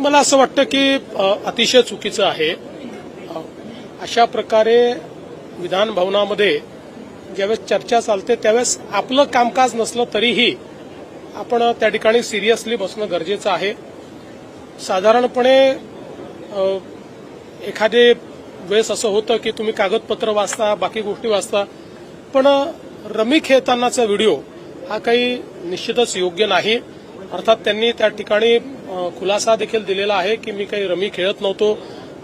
मला असं वाटतं की अतिशय चुकीचं आहे. अशा प्रकारे विधान भवनामध्ये ज्यावेळेस चर्चा चालते त्यावेळेस आपलं कामकाज नसलं तरीही आपण त्या ठिकाणी सिरियसली बसणं गरजेचं आहे. साधारणपणे एखादे वेळेस असं होतं की तुम्ही कागदपत्र वाचता बाकी गोष्टी वाचता पण रमी खेळतानाचा व्हिडिओ हा काही निश्चितच योग्य नाही. अर्थात त्यांनी त्या ठिकाणी खुलासा देखील दिलेला आहे की मी काही रमी खेळत नव्हतो.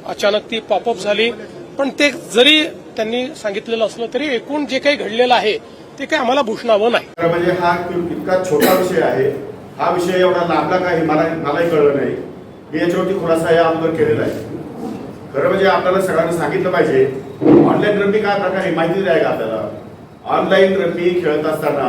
अचानक ती पॉपअप झाली. पण ते जरी त्यांनी सांगितलेलं असलं तरी एकूण जे काही घडलेलं आहे ते काही आम्हाला भूषणावं नाही. खरं म्हणजे हा इतका छोटा विषय आहे. हा विषय एवढा लांबला काही मला मलाही कळलं नाही. मी याच्यावरती खुलासा या अगोदर केलेला आहे. खरं म्हणजे आपल्याला सगळ्यांना सांगितलं पाहिजे ऑनलाईन रमी काय प्रकार आहे माहिती आहे का आपल्याला? ऑनलाईन रमी खेळत असताना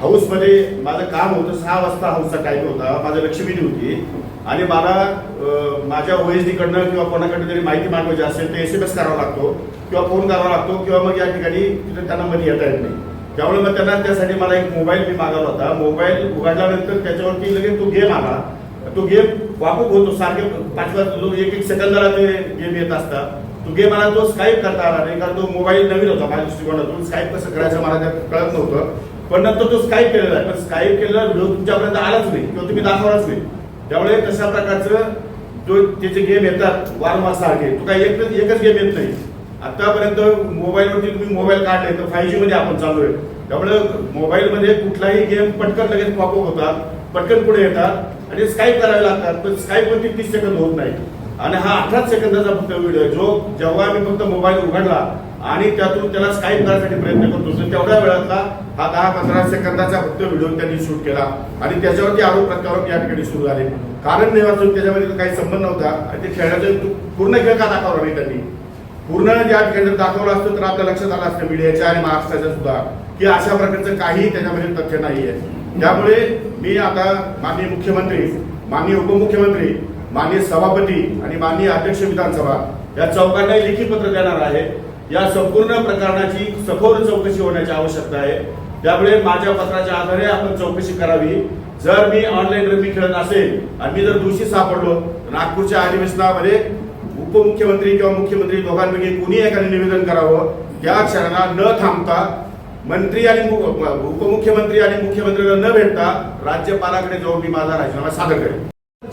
हाऊसमध्ये माझं काम होतं सहा वाजता हाऊसचा टाईम होता. माझं लक्ष्मीनी होती. आणि मला माझ्या OSD कडनं किंवा कोणाकडनं तरी माहिती मागवायची असेल तर एस एम एस करावा लागतो किंवा फोन करावा लागतो किंवा मग या ठिकाणी तिथे त्यांना मध्ये येता येत नाही. त्यामुळे मग त्यांना त्यासाठी मला एक मोबाईल मी मागवला होता. मोबाईल उघडल्यानंतर त्याच्यावरती लगेच तो गेम आला. तो गेम वापक होतो. सारखे पाच पाच जो एक एक सेकंदाला ते गेम येत असतात तो गेम मला तो स्काईप करता आला नाही. कारण तो मोबाईल नवीन होता माझ्या दृष्टिकोनातून. स्काईप कसं करायचं मला त्यात कळत नव्हतं. पण नंतर तो स्काईप केलेला आहे. पण स्काईप केलेला व्हिडिओ तुमच्यापर्यंत आलाच नाही. किंवा तुम्ही दाखवलाच नाही. त्यामुळे तशा प्रकारचं जो त्याचे गेम येतात वारंवार सारखे तो काही एक एकच गेम येत नाही. आतापर्यंत मोबाईलवरती तुम्ही मोबाईल काढले तर फाय जी मध्ये आपण चालू आहे त्यामुळे मोबाईलमध्ये कुठलाही गेम पटकन लगेच पॉपअप होतात पटकन पुढे येतात आणि स्काईप करावे लागतात. पण स्काईपवरती तीस सेकंद होत नाही. आणि हा अठराच सेकंदाचा फक्त व्हिडिओ आहे. जो जेव्हा मी फक्त मोबाईल उघडला आणि त्यातून त्याला स्काईप करण्यासाठी प्रयत्न करतो. तर तेवढ्या वेळातला हा दहा पंधरा सेकंदाचा फक्त व्हिडिओ त्यांनी शूट केला. आणि त्याच्यावरती आरोप प्रत्यारोप या ठिकाणी सुरू झाले. कारण नाही त्याच्यामध्ये काही संबंध नव्हता. आणि ते खेळाचा पूर्ण खेळ का दाखवला नाही त्यांनी? पूर्ण या ठिकाणी दाखवलं असतं तर आपल्या लक्षात आलं असतं मीडियाच्या आणि महाराष्ट्राच्या सुद्धा. की अशा प्रकारचं काही त्याच्यामध्ये तथ्य नाही आहे त्यामुळे मी आता माननीय मुख्यमंत्री माननीय उपमुख्यमंत्री माननीय सभापती आणि माननीय अध्यक्ष विधानसभा या चौघांना लेखी पत्र देणार आहे. या संपूर्ण प्रकरणाची सखोल चौकशी होण्याची आवश्यकता आहे. त्यामुळे माझ्या पत्राच्या आधारे आपण चौकशी करावी. जर मी ऑनलाईन रमी खेळत असेल आणि मी जर दोषी सापडलो नागपूरच्या अधिवेशनामध्ये उपमुख्यमंत्री किंवा मुख्यमंत्री दोघांपैकी कुणी एकाने निवेदन करावं त्या क्षणाला न थांबता मंत्री आणि उपमुख्यमंत्री आणि मुख्यमंत्र्यांना न भेटता राज्यपालाकडे जाऊन मी माझा राजीनामा सादर करेन.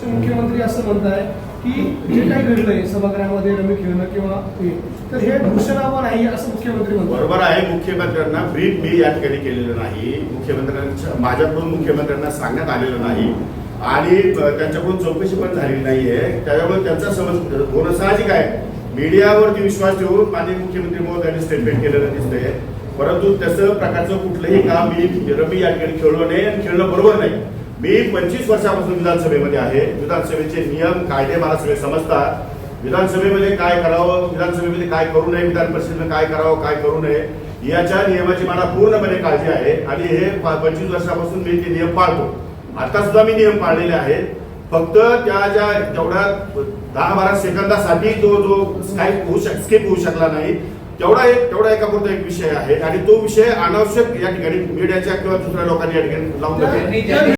मुख्यमंत्री असं म्हणताय की जे काही घडलंय सभागृहामध्ये रमी खेळणं किंवा हे, तर हे घोषणावं नाही असं मुख्यमंत्री म्हणतात. बरोबर आहे मुख्यमंत्र्यांना ब्रीफ मी या ठिकाणी केलेलं नाही. मुख्यमंत्र्यांच्या माझ्याकडून मुख्यमंत्र्यांना सांगण्यात आलेलं नाही. आणि त्यांच्याकडून चौकशी पण झालेली नाहीये. त्याच्यामुळे त्यांचा समज होणं साहजिक आहे. मीडियावरती विश्वास ठेवून माझे मुख्यमंत्री महोदयांनी स्टेटमेंट केलेलं दिसतंय. परंतु तसं प्रकारचं कुठलंही काम मी रमी या ठिकाणी खेळलो नाही आणि खेळणं बरोबर नाही. मी पंचवीस वर्षापासून विधानसभेमध्ये आहे. विधानसभेचे नियम कायदे मला सगळे समजतात. विधानसभेमध्ये काय करावं विधानसभेमध्ये काय करू नये विधान परिषदेनं काय करावं काय करू नये याच्या नियमाची मला पूर्णपणे काळजी आहे. आणि हे पंचवीस वर्षापासून मी ते नियम पाळतो. आता सुद्धा मी नियम पाळलेले आहेत. फक्त त्या ज्या जेवढ्या दहा बारा सेकंदासाठी जो जो स्काईप होऊ शक स्किप होऊ शकला नाही. तेवढा एक तेवढा एका पुरता एक विषय आहे. आणि तो विषय अनावश्यक या ठिकाणी मीडियाच्या किंवा दुसऱ्या लोकांनी या ठिकाणी लावून